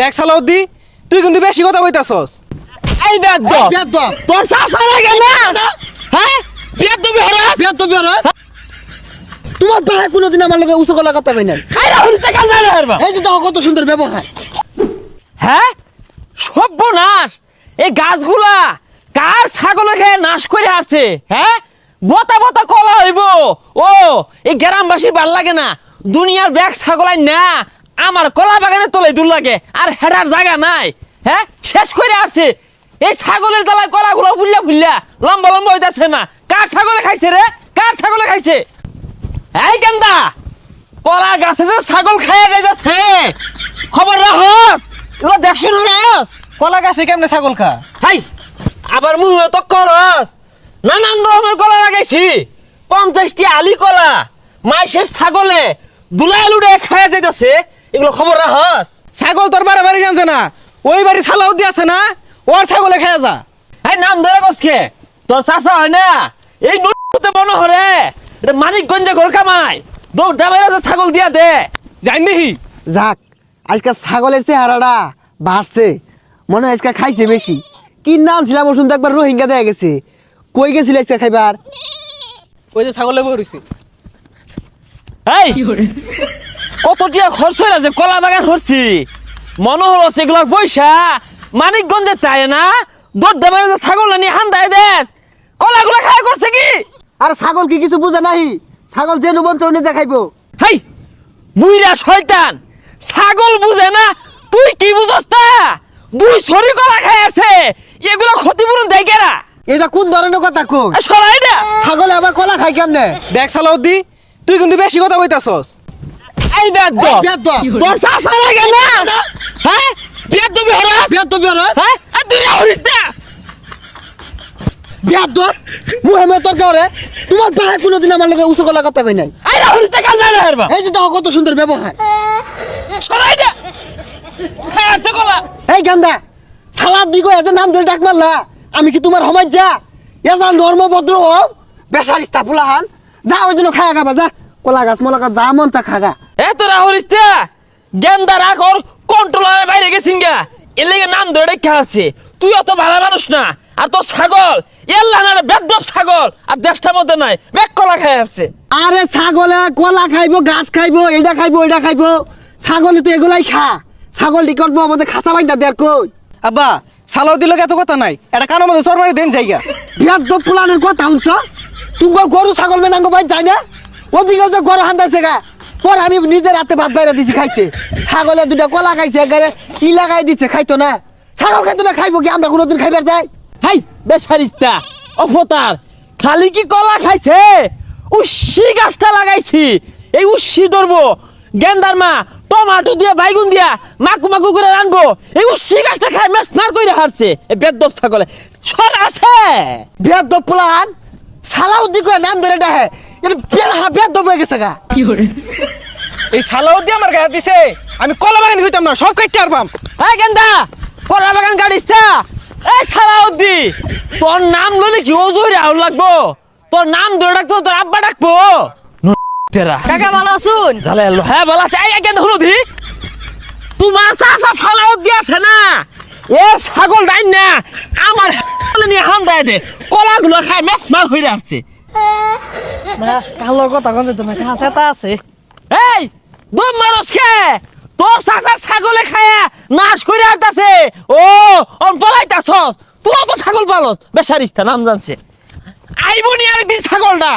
দেখ সালাউদ্দি তুই কিন্তু বেশি কথা কইতাছস। এই বেদ বেদ তোর চাষা লাগে না? হ্যাঁ? বেদ দিবি হরাস? বেদ তো বের তোমার ভাই কোনোদিন আমার লগে উঁচু গলা কথা কই এই রাহুল থেকে কাল না হারবা? এই যে দেখো কত সুন্দর ব্যবহার। হ্যাঁ? সর্বনাশ। এই গাছগুলা কার ছাগল খেয়ে নাশ করে আসছে হ্যাঁ? বতা বতা কলা হইব। ও এই গ্রামবাসীর ভালো লাগে না। দুনিয়ার ব্যাগ ছাগলাই না। আমার কলা বাগানে তলে দূর লাগে, আর হেডার জায়গা নাই। হ্যাঁ? শেষ করে আসছে। এই ছাগলের জ্বালায় কলাগুলো ফুললা ফুললা লম্বা লম্বা হইতাছে না। কার ছাগলে খাইছে রে? কার ছাগলে খাইছে? এই গেন্দা! কলা গাছে যে ছাগল খাইয়া যাইতেছে। খবর রাখস। এগুলো দেখছ না কলা গাছে কেমনে ছাগল খা হাই! আবার মুহে তো করস। নানান রকমের কলা লাগাইছি। পঞ্চাশটি আলি কলা। মাইসের ছাগলে দুলাই লুড়ে খাইয়া যাইতেছে। এগুলো খবর রাখস। ছাগল তোর বারে বাড়ি জানছে না? ওই বাড়ি সালাউদ্দি আছে না? ওর ছাগলে খেয়ে যা। এই নাম ধরে বসকে তোর চাষা হয় না? এই নোটতে মনে হরে। মানিকগঞ্জে ঘর কামাই। দৌড় ডাবাইরা ছাগল দিয়া দে। জানি দেখি। যাক আজকে ছাগলের চেহারাটা বাড়ছে। মনে হয় আজকে খাইছে বেশি। কি নাম ছিলাম ওষুধ একবার রোহিঙ্গা দেয়া গেছে। কই গেছিল আজকে খাইবার? ওই যে ছাগলে বইছি এই! কত টিয়া খরচ হয়ে যে কলা বাগান হরছি? মনে হলো সেগুলার পয়সা মানিকগঞ্জে তাই না? দৌড় ডাবাইরা যে ছাগল নিয়ে হান্দায় দেশ। কলাগুলা খায় করছে কি? আর ছাগল কি কিছু বুঝে নাই ছাগল যে নুবন চৌনে যা খাইবো। হাই বুইরা শয়তান। ছাগল বুঝে না? তুই কি বুঝস তা? দুই ছড়ি কলা খাই আছে এগুলো ক্ষতিপূরণ দেয় কেরা? এটা কোন ধরনের কথা কো এ সরাই না ছাগলে আবার কলা খাই কেমনে? দেখ সালাউদ্দি তুই কিন্তু বেশি কথা কইতাছস। এই বেদ বেদ তোর লাগে না? হ্যাঁ? বেদ তুমি হরাস। বেদ হ্যাঁ? আর তুই হরিস না মুহেমে তোর কাউরে তোমার ভাই কোনোদিন আমার লগে কথা কই নাই? হরিস না কাল না হারবা। এই যে দেখো কত সুন্দর ব্যবহার। সরাই না খাই আছে কলা এই গান্দা সালাদ দিগো এত নাম ধরে ডাক মারলা। আমি কি তোমার সমাজ যা? এজা নর্ম ভদ্র ও বেসার ইস্তাফুলাহান যা ওই জন্য খায়া খাবা যা। কলা গাছ মলা গাছ যা মন চা খাগা এ তোরা হরিস না গেন্দা রাখ ওর কন্ট্রোলারের বাইরে গেছিন গা। এর লেগে নাম ধরে রেখে আছে তুই অত ভালো মানুষ না আর তোর ছাগল এর লানার বেদব ছাগল আর দেশটার মধ্যে নাই বেক কলা খাই আসছে। আরে ছাগলে কলা খাইবো গাছ খাইবো এটা খাইবো এটা খাইবো। ছাগলে তো এগুলাই খা। ছাগল করব আমাদের খাসা বাইন্দা দেখ কই? আব্বা সালাউদ্দির লোক এত কথা নাই এটা কারও মধ্যে চরমারি দেন জায়গা। দো পুলানের কথা শুনছ? তুই গরু ছাগল মেনাঙ্গ ভাই যাই না? ওদিকে যে গরু হান্দাছে গা পর আমি নিজের হাতে ভাত বাইরে দিছি খাইছে। ছাগলে দুটা কলা খাইছে একেবারে ই লাগাই দিছে খাইতো না। ছাগল খাইতো না খাইবো কি? আমরা কোনোদিন খাইবার যাই? হাই বেসারিস্তা অফতার খালি কি কলা খাইছে? উচ্ছি গাছটা লাগাইছি এই উচ্ছি ধরবো। গেন্দার মা টমাটো দিয়ে বাইগুন দিয়া মাকু মাকু করে রানবো। এই উচ্ছি গাছটা খাই মেস মার করে হারছে। এই বেদব ছাগলে সর আছে। দো পুলান সালাউ দিকে নাম ধরে ডাহে। বেল হয়ে এই আমার গায়ে দিছে। আমি কলা বাগানি হইতাম না সব কাটতে পারবাম এই গেন্দা কলা বাগান গাড়িসটা তোর নাম লইলে কি ওজোরে আউল লাগবো। তোর নাম ধরে ডাকতো তোর আব্বা ডাকবো। ন- তেরা কাকা ভালো আছুন? জালে এলো। হ্যাঁ আছে। এই কেন হলো দি। তোমার দিয়েছে না? এ ছাগল ডাইন না। আমার নিয়ে হাম দেয় দে। কলাগুলো খাই মেস মার হইরে আসছে না কালোর কথা কোন যেত না কাছে তা আছে? এই, দম মারস খে তোর চাষা ছাগলে খায়া নাশ করে আসতেছে ও অন তো ছাগল পালস বেসারিস্তা নাম জানছে। আইবনি আর ছাগলটা